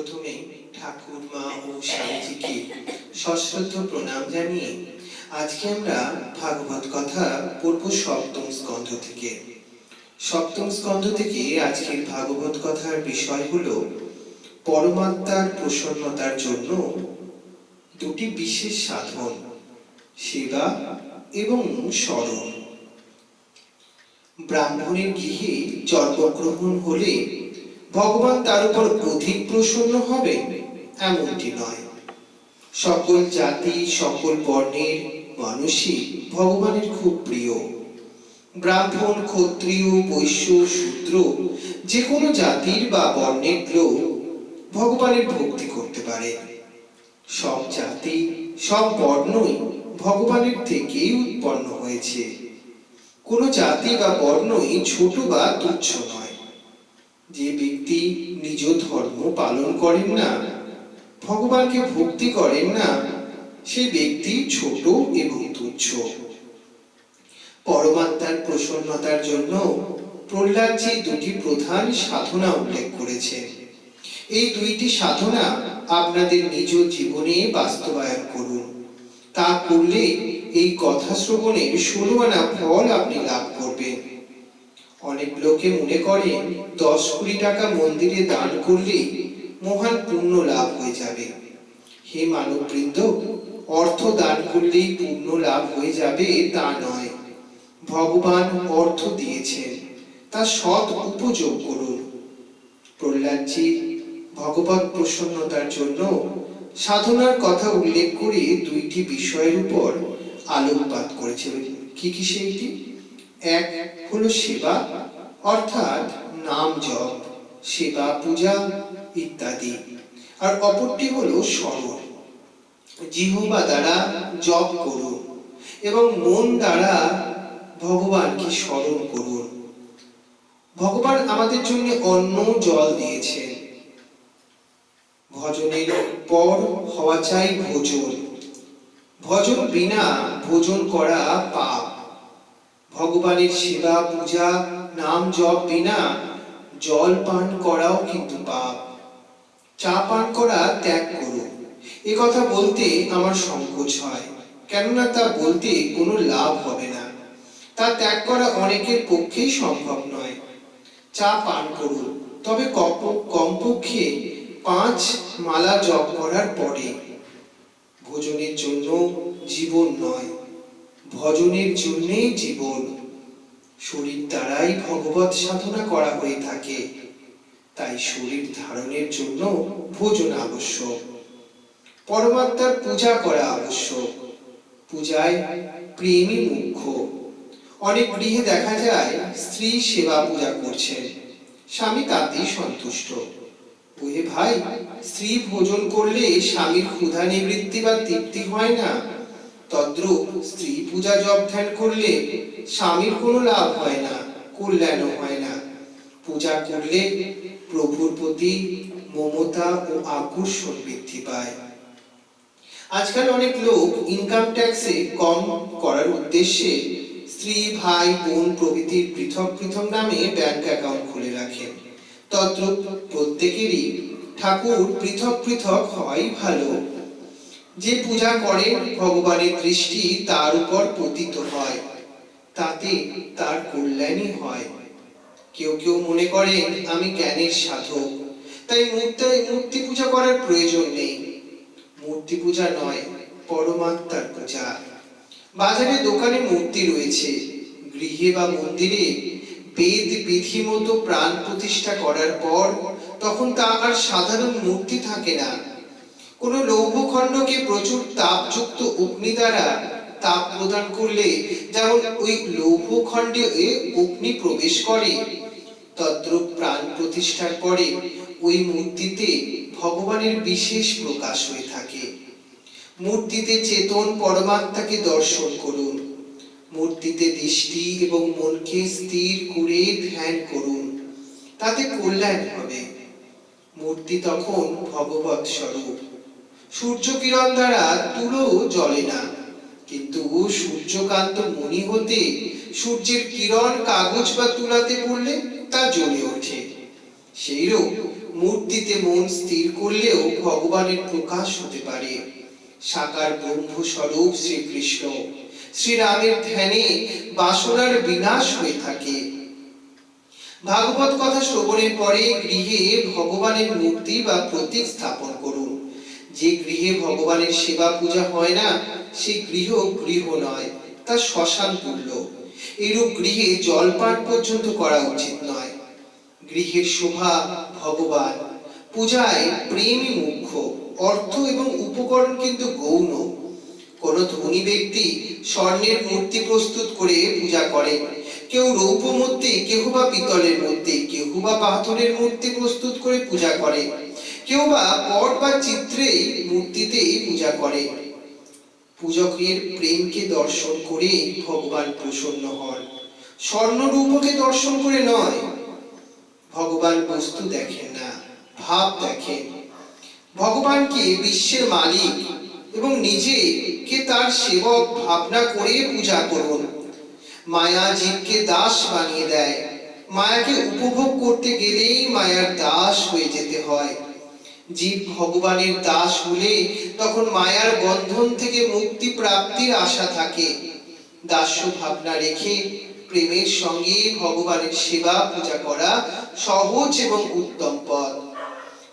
প্রথমে ঠাকুর, মা ও স্বামীজিকে সশ্রদ্ধ প্রণাম জানিয়ে আজকে আমরা ভাগবত কথা পড়ব সপ্তম স্কন্ধ থেকে। সপ্তম স্কন্ধ থেকে আজকের ভাগবত কথার বিষয় হলো পরমাত্মার প্রসন্নতার জন্য দুটি বিশেষ সাধন, সেবা এবং স্মরণ। ব্রাহ্মণের গৃহে জন্মগ্রহণ হলে ভগবান তার উপর অধিক প্রসন্ন হবে, এমনটি নয়। সকল জাতি, সকল বর্ণের মানুষই ভগবানের খুব প্রিয়। ব্রাহ্মণ, ক্ষত্রিয়, বৈশ্য, শূদ্র যে কোনো জাতির বা বর্ণের লোক ভগবানের ভক্তি করতে পারে। সব জাতি, সব বর্ণই ভগবানের থেকেই উৎপন্ন হয়েছে। কোনো জাতি বা বর্ণই ছোট বা তুচ্ছ নয়। যে ব্যক্তি নিজ ধর্ম পালন করেন না, ভগবানকে ভক্তি করেন না সেই ব্যক্তি ছোট এবং তুচ্ছ। পরমাত্মার প্রসন্নতার জন্য প্রহ্লাদজি দুটি প্রধান সাধনা উল্লেখ করেছেন এই দুইটি সাধনা আপনাদের নিজ জীবনে বাস্তবায়ন করুন। তা করলে এই কথা শ্রবণের ষোলো আনা ফল আপনি লাভ করবেন। অনেক লোকে মনে করেন দশ কোটি টাকা মন্দিরে দান করলে মহান পুণ্য লাভ হয়ে যাবে। হে মানববৃন্দ, অর্থ দান করলেই পুণ্য লাভ হয়ে যাবে তা নয়। ভগবান অর্থ দিয়েছেন, তা সৎ উপযোগ করুন। প্রহ্লাদজি ভগবত প্রসন্নতার জন্য সাধনার কথা উল্লেখ করে দুইটি বিষয়ের উপর আলোকপাত করেছেন কি কি সেইটি? এক হলো সেবা, অর্থাৎ নাম জপ, সেবা, পূজা ইত্যাদি। আর অপরটি হলো স্মরণ। জিহবা দ্বারা জপ করুন এবং মন দ্বারা ভগবানকে স্মরণ করুন। ভগবান আমাদের জন্য অন্ন জল দিয়েছেন। ভজনের পর হওয়া চাই ভোজন। ভজন বিনা ভোজন করা পাপ। ভগবানের সেবা, পূজা, নাম জপ বিনা জল পান করাও কিন্তু পাপ। চা পান করা ত্যাগ করুন। এ কথা বলতে আমার সংকোচ হয়, কেননা তা বলতে কোনো লাভ হবে না। তা ত্যাগ করা অনেকের পক্ষেই সম্ভব নয়। চা পান করুন, তবে কমপক্ষে পাঁচ মালা জপ করার পরে। ভোজনের জন্য জীবন নয়। ভজনের জন্যে জীবন। শরীর দ্বারাই ভগবত সাধনা করা হয়ে থাকে। তাই শরীর ধারণের জন্য ভোজন আবশ্যক। পরমাত্মার পূজা করা আবশ্যক। পূজায় প্রেমই মুখ্য। অনেক গৃহে দেখা যায়, স্ত্রী সেবা পূজা করছেন। স্বামী তাতেই সন্তুষ্ট। ভাই, স্ত্রী ভোজন করলে স্বামীর ক্ষুধা নিবৃত্তি বা তৃপ্তি হয় না? তদ্রূপ স্ত্রী পূজা জপ ধ্যান করলে স্বামীর কোনো লাভ হয় না, কল্যাণও হয় না। পূজা করলে প্রভুর প্রতি মমতা ও আকর্ষণ বৃদ্ধি পায়। আজকাল অনেক লোক ইনকাম ট্যাক্সে কম করার উদ্দেশ্যে স্ত্রী, ভাই, বোন প্রভৃতির পৃথক পৃথক নামে ব্যাংক অ্যাকাউন্ট খুলে রাখেন তদ্রূপ প্রত্যেকেরই ঠাকুর পৃথক পৃথক হওয়াই ভালো। যে পূজা করে, ভগবানের দৃষ্টি তার উপর পতিত হয়। তাতে তার কল্যাণই হয়। কেউ কেউ মনে করেন, আমি জ্ঞানের সাধক। তাই মূর্তি মূর্তি পূজা করার প্রয়োজন নেই। মূর্তি পূজা নয়, পরমাত্মার পূজা। বাজারে, দোকানে মূর্তি রয়েছে। গৃহে বা মন্দিরে বেদ বিধি মতো প্রাণ প্রতিষ্ঠা করার পর, তখন তা আর সাধারণ মূর্তি থাকে না। কোন লৌহখণ্ডকে প্রচুর তাপযুক্ত অগ্নি দ্বারা তাপ প্রদান করলে যেমন ওই লৌহখণ্ডে অগ্নি প্রবেশ করে, তদ্রূপ প্রাণ প্রতিষ্ঠার পরে ওই মূর্তিতে ভগবানের বিশেষ প্রকাশ হয়ে থাকে। মূর্তিতে চেতন পরমাত্মাকে দর্শন করুন। মূর্তিতে দৃষ্টি এবং মনকে স্থির করে ধ্যান করুন। তাতে কল্যাণ হবে। মূর্তি তখন ভগবত স্বরূপ। সূর্য কিরণ দ্বারা তুলো জ্বলে না। কিন্তু সূর্যকান্ত মণি হতে সূর্যের কিরণ কাগজ বা তুলাতে পড়লে তা জ্বলে ওঠে। সেইরূপ মূর্তিতে মন স্থির করলেও ভগবানের প্রকাশ হতে পারে। সাকার ব্রহ্মস্বরূপ শ্রীকৃষ্ণ শ্রীরামের ধ্যানে বাসনার বিনাশ হয়ে থাকে। ভাগবত কথা শ্রবণের পরে গৃহে ভগবানের মূর্তি বা প্রতীক স্থাপন করুন। যে গৃহে ভগবানের সেবা পূজা হয় না, সে গৃহ গৃহ নয়, তা শ্মশান তুল্য। এরূপ গৃহে জলপান পর্যন্ত করা উচিত নয়। গৃহের শোভা ভগবান, পূজায় প্রেমই মুখ্য, অর্থ এবং উপকরণ কিন্তু গৌণ। কোন ধনী ব্যক্তি স্বর্ণের মূর্তি প্রস্তুত করে পূজা করে, কেউ রৌপ্য মূর্তি কেউ বা পিতলের মূর্তি কেউ বা পাথরের মূর্তি প্রস্তুত করে পূজা করে। কেউ বা পট বা চিত্রেই মূর্তিতেই পূজা করে। পূজকের প্রেমকে দর্শন করে ভগবান প্রসন্ন হন। স্বর্ণরূপকে দর্শন করে নয়, ভগবান বস্তু দেখেন না, ভাব দেখেন। ভগবানকে বিশ্বের মালিক এবং নিজেকে তার সেবক ভাবনা করে পূজা করুন। মায়া জীবকে দাস বানিয়ে দেয়। মায়াকে উপভোগ করতে গেলেই মায়ার দাস হয়ে যেতে হয়। জীব ভগবানের দাস হলে তখন মায়ার বন্ধন থেকে মুক্তি প্রাপ্তির আশা থাকে। দাস্য ভাবনা রেখে প্রেমের সঙ্গে ভগবানের সেবা পূজা করা সহজ এবং উত্তম পথ।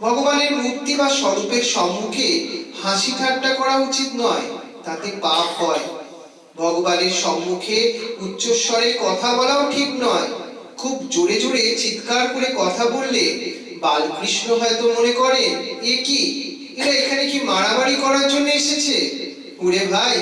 ভগবানের মূর্তি বা স্বরূপের সম্মুখে হাসি ঠাট্টা করা উচিত নয়, তাতে পাপ হয়। ভগবানের সম্মুখে উচ্চস্বরে কথা বলাও ঠিক নয়। খুব জোরে জোরে চিৎকার করে কথা বললে বালকৃষ্ণ হয়তো মনে করেন এ কি? এরা এখানে কি মারামারি করার জন্য এসেছে? ওরে ভাই,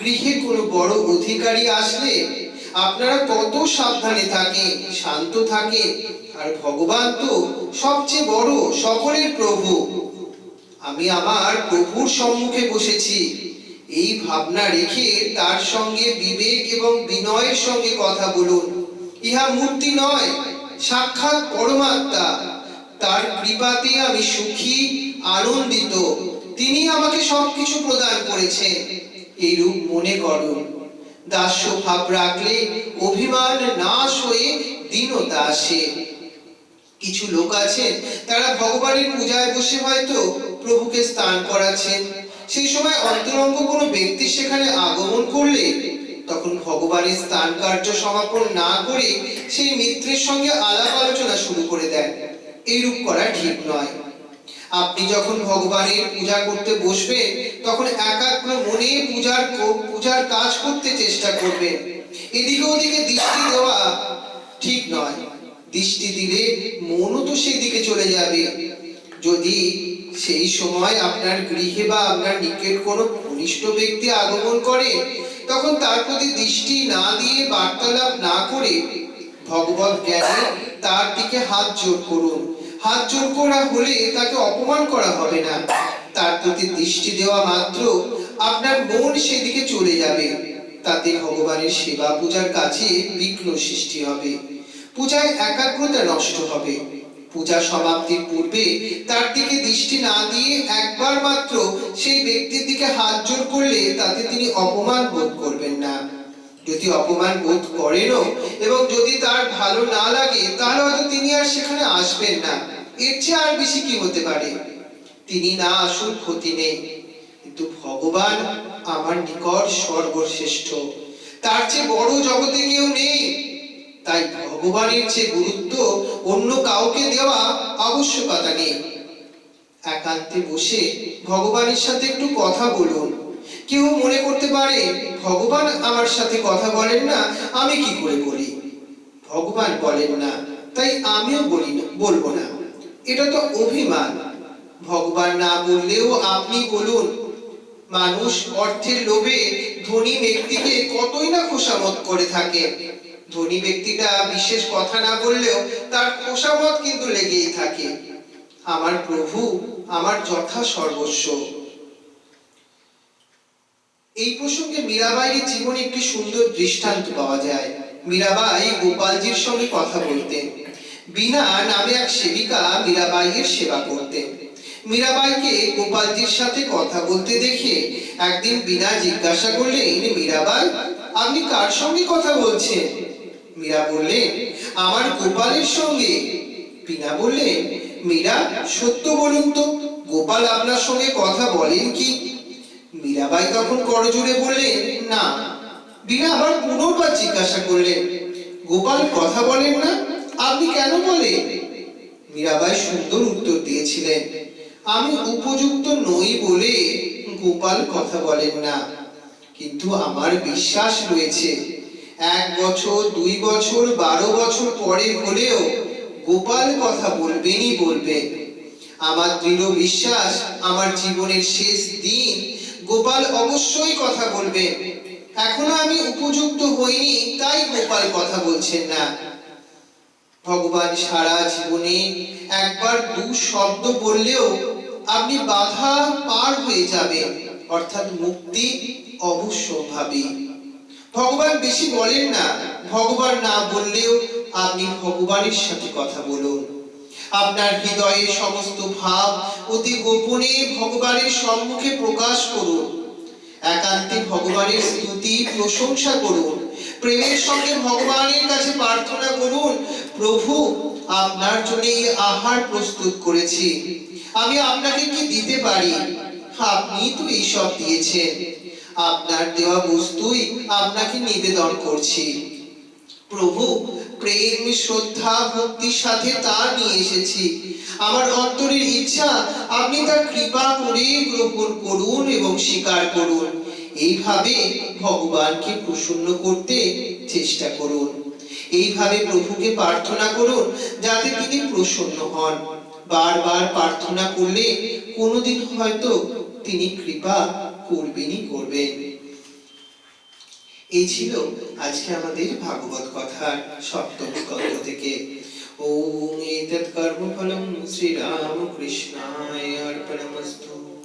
গৃহে কোনো বড় অধিকারী আসলে আপনারা কত সাবধানে থাকেন শান্ত থাকেন আর ভগবান তো সবচেয়ে বড় সকলের প্রভু। আমি আমার প্রভুর সম্মুখে বসেছি। এই ভাবনা রেখে তার সঙ্গে বিবেক এবং বিনয়ের সঙ্গে কথা বলুন। ইহা মূর্তি নয়, সাক্ষাৎ পরমাত্মা। তার কৃপাতে আমি সুখী, আনন্দিত। তিনি আমাকে সবকিছু প্রদান করেছেন। এইরূপ মনে করুন দাস্য ভাব রাখলে অভিমান নাশ হয়ে দীনতা আসে। কিছু লোক আছেন, তারা ভগবানের পূজায় বসে হয়তো প্রভুকে স্থান করাচ্ছেন। সেই সময় অন্তরঙ্গ কোনো ব্যক্তি সেখানে আগমন করলে তখন ভগবানের স্থান কার্য সমাপন না করে সেই মিত্রের সঙ্গে আলাপ আলোচনা শুরু করে দেন। এইরূপ করা ঠিক নয়। আপনি যখন ভগবানের পূজা করতে বসবে, তখন একাগ্র মনে পূজার পূজার কাজ করতে চেষ্টা করবেন এদিকে ওদিকে দৃষ্টি দেওয়া ঠিক নয়। দৃষ্টি দিলে মনও তো সেই দিকে চলে যাবে। যদি সেই সময় আপনার গৃহে বা আপনার নিকট কোনো ঘনিষ্ঠ ব্যক্তি আগমন করে, তখন তার প্রতি দৃষ্টি না দিয়ে বার্তালাপ না করে ভগবত জ্ঞানে তার দিকে হাত জোর করুন। হাত জোর করা হলে তাকে অপমান করা হবে না। তার প্রতি দৃষ্টি দেওয়া মাত্র আপনার মন সেদিকে চলে যাবে। তাতে ভগবানের সেবা পূজার কাছে বিঘ্ন সৃষ্টি হবে। পূজায় একাগ্রতা নষ্ট হবে। পূজা সমাপ্তির পূর্বে তার দিকে দৃষ্টি না দিয়ে একবার মাত্র সেই ব্যক্তির দিকে হাত জোর করলে তাতে তিনি অপমান বোধ করবেন না। যদি অপমান বোধ করেনও এবং যদি তার ভালো না লাগে আর সেখানে আসবেন না। এর চেয়ে আর বেশি কি হতে পারে? তিনি না আসুন, ক্ষতি নেই। কিন্তু ভগবান আমার নিকট সর্বশ্রেষ্ঠ। তার চেয়ে বড় জগতে কেউ নেই। তাই ভগবানের চেয়ে গুরুত্ব অন্য কাউকে দেওয়া আবশ্যকতা নেই। একান্তে বসে ভগবানের সাথে একটু কথা বলুন। কেউ মনে করতে পারে, ভগবান আমার সাথে কথা বলেন না, আমি কি করে বলি ভগবান বলেন না। তাই আমিও বলি বলব না। এটা তো অভিমান। ভগবান না বললেও আপনি বলুন, মানুষ অর্থের লোভে ধনী ব্যক্তিকে কতই না খোসামত করে থাকে। ধনী ব্যক্তিটা বিশেষ কথা না বললেও তার খোসামত কিন্তু লেগেই থাকে। আমার প্রভু, আমার যথা সর্বস্ব। এই প্রসঙ্গে মীরাবাইয়ের জীবনে একটি সুন্দর দৃষ্টান্ত পাওয়া যায়। মীরাবাই গোপালজির সঙ্গে কথা বলতেন। বিনা নামে এক সেবিকা মীরাবাইয়ের সেবা করতেন। মীরাবাইকে গোপালজির সাথে কথা বলতে দেখে একদিন বিনা জিজ্ঞাসা করলেন, মীরাবাই, আপনি কার সঙ্গে কথা বলছেন? মীরা বললেন, আমার গোপালের সঙ্গে। বিনা বললেন, মীরা, সত্য বলুন তো, গোপাল আপনার সঙ্গে কথা বলেন কি? মীরাবাই তখন করজোরে বললেন, না। বিনা আবার পুনর্বার জিজ্ঞাসা করলেন, গোপাল কথা বলেন না? আপনি কেন বলেন মীরাবাই সুন্দর উত্তর দিয়েছিলেন, আমি উপযুক্ত নই বলে গোপাল কথা বলেন না। কিন্তু আমার বিশ্বাস রয়েছে, এক বছর, দুই বছর, বারো বছর পরে হলেও গোপাল কথা বলবেনই বলবে আমার দৃঢ় বিশ্বাস, আমার জীবনের শেষ দিন গোপাল অবশ্যই কথা বলবে এখনও আমি উপযুক্ত হইনি, তাই গোপাল কথা বলছেন না। ভগবান সারা জীবনে একবার দু শব্দ বললেও আপনি বাধা পার হয়ে যাবেন, অর্থাৎ মুক্তি অবশ্যভাবী ভগবান বেশি বলেন না, ভগবান না বললেও আপনি ভগবানের সাথে কথা বলুন। আপনার হৃদয়ে সমস্ত ভাব অতি গোপনে ভগবানের সম্মুখে প্রকাশ করুন। একান্তে ভগবানের স্তুতি প্রশংসা করুন। প্রেমের সঙ্গে ভগবানের কাছে প্রার্থনা করুন প্রভু, আপনার জন্য এই আহার প্রস্তুত করেছি। আমি আপনাকে কি দিতে পারি? আপনি তো এইসব দিয়েছেন। আপনার দেওয়া বস্তুই আপনাকে নিবেদন করছি। প্রভু, প্রেম, শ্রদ্ধা, ভক্তির সাথে তা নিয়ে এসেছি। আমার অন্তরের ইচ্ছা, আপনি তার কৃপা করে গ্রহণ করুন এবং স্বীকার করুন। এইভাবে ভগবানকে প্রসন্ন করতে চেষ্টা করুন। এইভাবে প্রভুকে প্রার্থনা করুন যাতে তিনি প্রসন্ন হন। বারবার প্রার্থনা করলে কোনোদিন হয়তো তিনি কৃপা করবেনই করবেন। এই ছিল আজকে আমাদের ভাগবত কথার সপ্তম স্কন্ধ থেকে। ওম এতৎ কর্মফলম শ্রীরামকৃষ্ণায় অর্পণমস্তু।